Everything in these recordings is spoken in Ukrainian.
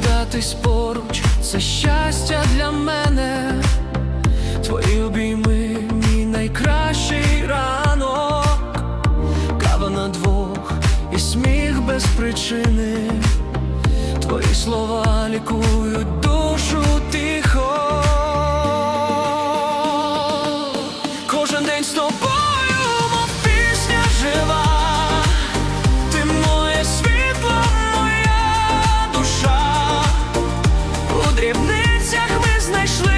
знаходитись поруч, це щастя для мене. Твої обійми, мій найкращий ранок, кава на двох і сміх без причини. Твої слова лікують душу тихо. Знайшли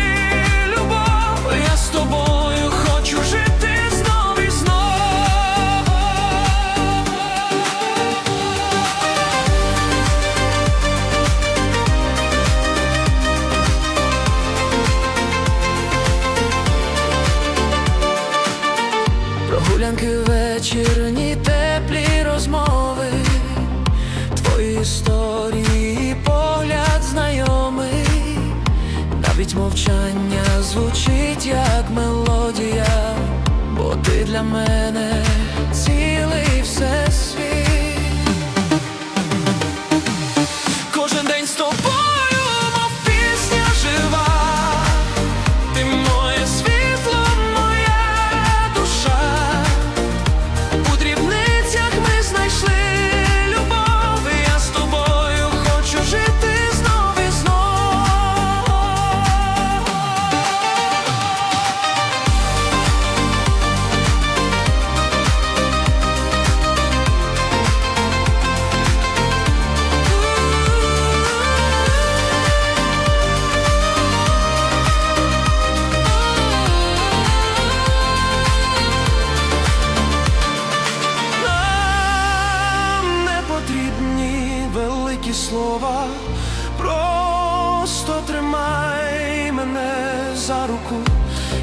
любов. Я з тобою хочу жити знов і знов. Прогулянки вечірні, теплі розмови, твої історії, навіть мовчання звучить як мелодія, бо ти для мене слова, просто тримай мене за руку,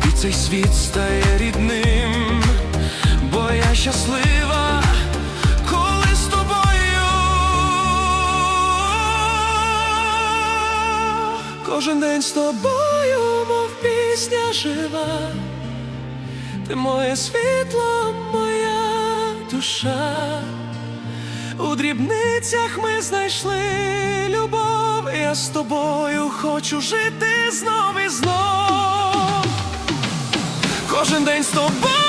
і цей світ стає рідним, бо я щаслива, коли з тобою. Кожен день з тобою, мов пісня жива. Ти моє світло, моя душа. У дрібницях ми знайшли любов. Я з тобою хочу жити знов і знов. Кожен день з тобою.